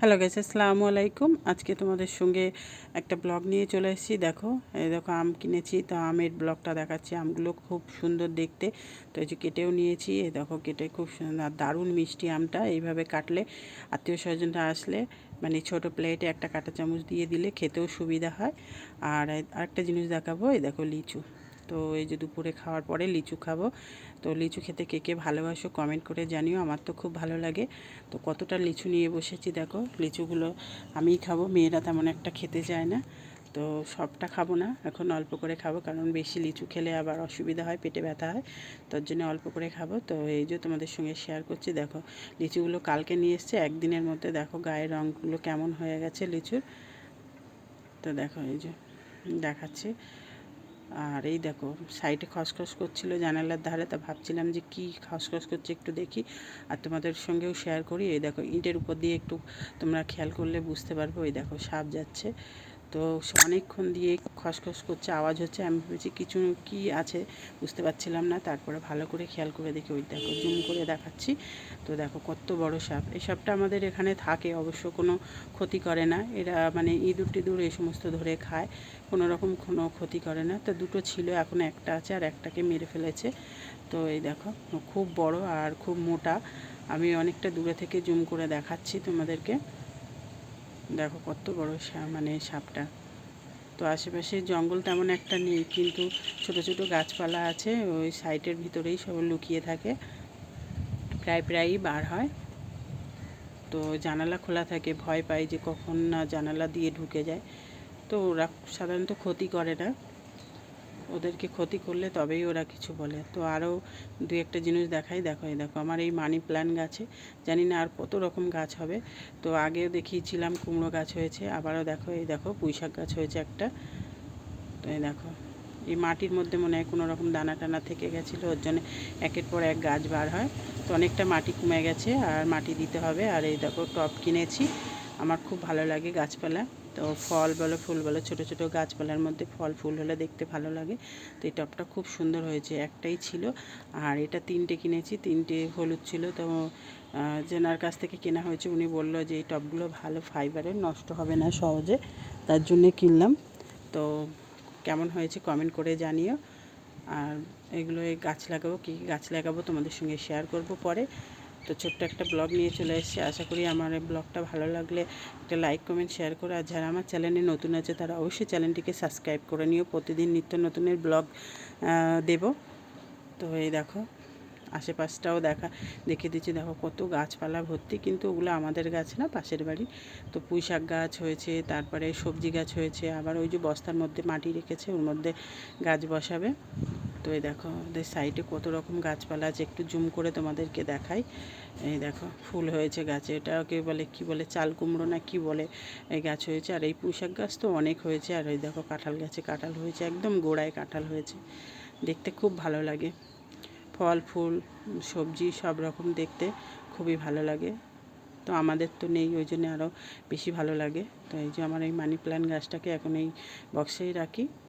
Hello guys আসসালামু আলাইকুম। আজকে তোমাদের সঙ্গে একটা ব্লগ নিয়ে চলে এসেছি। দেখো, এই দেখো আম কিনেছি, তো আমের ব্লগটা দেখাচ্ছি। আমগুলো খুব সুন্দর দেখতে। তো এই যে কেটেও নিয়েছি, এই দেখো কেটে খুব সুন্দর দারুণ মিষ্টি আমটা। এইভাবে কাটলে আত্মীয় স্বজনরা আসলে মানে ছোট প্লেটে একটা কাঁটা চামচ দিয়ে দিলে খেতেও সুবিধা হয়। আর আরেকটা জিনিস দেখাবো, এই দেখো লিচু। তো এই যে দুপুরে খাওয়ার পরে লিচু খাব। তো লিচু খেতে কে কে ভালোবাসো কমেন্ট করে জানিও, আমার তো খুব ভালো লাগে। তো কতটা লিচু নিয়ে বসেছি দেখো, লিচুগুলো আমিই খাব, মেয়েরা তেমন একটা খেতে চায় না। তো সবটা খাব না, এখন অল্প করে খাব, কারণ বেশি লিচু খেলে আবার অসুবিধা হয়, পেটে ব্যথা হয়। তার জন্য অল্প করে খাব। তো এই যে তোমাদের সঙ্গে শেয়ার করছি, দেখো লিচুগুলো কালকে নিয়ে এসছে, একদিনের মধ্যে দেখো গায়ের রঙগুলো কেমন হয়ে গেছে লিচুর। তো দেখো এই যে দেখাচ্ছি। আর এই দেখো সাইডে খসখস করছিল জানালার ধারে, তা ভাবছিলাম যে কি খসখস করছে একটু দেখি। আর তোমাদের সঙ্গেও শেয়ার করি, এই দেখো, ইটের উপর দিয়ে একটু তোমরা খেয়াল করলে বুঝতে পারবে, ওই দেখো, সাপ যাচ্ছে। তো অনেকক্ষণ দিয়ে খসখস করছে, আওয়াজ হচ্ছে, আমি ভেবেছি কিছু কি আছে বুঝতে পারছিলাম না। তারপরে ভালো করে খেয়াল করে দেখি, ওই দেখো, জুম করে দেখাচ্ছি। তো দেখো কত বড় সাপ। এই সাপটা আমাদের এখানে থাকে, অবশ্য কোনো ক্ষতি করে না। এরা মানে ইঁদুর টিঁদুর এই সমস্ত ধরে খায়, কোনো রকম কোনো ক্ষতি করে না। তো দুটো ছিল, এখন একটা আছে আর একটাকে মেরে ফেলেছে। তো এই দেখো, খুব বড় আর খুব মোটা। আমি অনেকটা দূরে থেকে জুম করে দেখাচ্ছি তোমাদেরকে। দেখো কত বড় মানে সাপটা। তো আশেপাশে জঙ্গল তেমন একটা নেই, কিন্তু ছোট ছোট গাছপালা আছে, ওই সাইটের ভিতরেই সব লুকিয়ে থাকে। প্রায় প্রায়ই বার হয়। তো জানালা খোলা থাকে, ভয় পায় যে কখন না জানালা দিয়ে ঢুকে যায়। তো ওরা সাধারণত ক্ষতি করে না। ওদেরকে ক্ষতি করলে তবেই ওরা কিছু বলে। তো আরও দু একটা জিনিস দেখাই। দেখো, এই দেখো, আমার এই মানি প্ল্যান গাছে, জানি না আর কত রকম গাছ হবে। তো আগেও দেখিয়েছিলাম কুমড়ো গাছ হয়েছে, আবারও দেখো, এই দেখো পুঁইশাক গাছ হয়েছে একটা। তো এই দেখো, এই মাটির মধ্যে মনে হয় কোনো রকম দানা টানা থেকে গেছিল, ওর জন্য একের পর এক গাছ বার হয়। তো অনেকটা মাটি কমে গেছে, আর মাটি দিতে হবে। আর এই দেখো টপ কিনেছি। আমার খুব ভালো লাগে গাছপালা। তো ফল বলো, ফুল বলো, ছোটো ছোটো গাছপালার মধ্যে ফল, ফুল হলে দেখতে ভালো লাগে। তো এই টপটা খুব সুন্দর হয়েছে, একটাই ছিল। আর এটা তিনটে কিনেছি, তিনটে হলুদ ছিল। তো যেনার কাছ থেকে কেনা হয়েছে, উনি বলল যে এই টপগুলো ভালো ফাইবারের নষ্ট হবে না সহজে, তার জন্যে কিনলাম। তো কেমন হয়েছে কমেন্ট করে জানিও। আর এগুলো এই গাছ লাগাবো কী কী গাছ লাগাবো তোমাদের সঙ্গে শেয়ার করব পরে। তো ছোট্ট একটা ব্লগ নিয়ে চলে এসেছি। আশা করি আমার এই ব্লগটা ভালো লাগলে একটা লাইক কমেন্ট শেয়ার করো, আর যারা আমার চ্যানেলে নতুন আছে, তারা অবশ্যই চ্যানেলটিকে সাবস্ক্রাইব করে নিও। প্রতিদিন নিত্য নতুনের ব্লগ দেব। তো এই দেখো, আশেপাশটাও দেখা দেখে দিচ্ছি। দেখো কত গাছপালা ভর্তি, কিন্তু ওগুলো আমাদের গাছ না, পাশের বাড়ি। তো পুঁই শাক গাছ হয়েছে, তারপরে সবজি গাছ হয়েছে, আবার ওই যে বস্তার মধ্যে মাটি রেখেছে, ওর মধ্যে গাছ বসাবে। এই দেখো ওদের সাইডে কত রকম গাছপালা আছে, একটু জুম করে তোমাদেরকে দেখাই। এই দেখো, ফুল হয়েছে গাছে, এটাকে বলে, কি বলে, চাল কুমড়ো না কি বলে, এই গাছ হয়েছে। আর এই পুঁশাক গাছ তো অনেক হয়েছে, আর ওই দেখো, কাঁঠাল গাছে কাঁঠাল হয়েছে, একদম গোড়ায় কাঁঠাল হয়েছে। দেখতে খুব ভালো লাগে। ফল, ফুল, সবজি, সব রকম দেখতে খুবই ভালো লাগে। তো আমাদের তো নেই, ওই জন্য আরও বেশি ভালো লাগে। তো এই যে আমার এই মানি প্ল্যান্ট গাছটাকে এখন এই বক্সেই রাখি।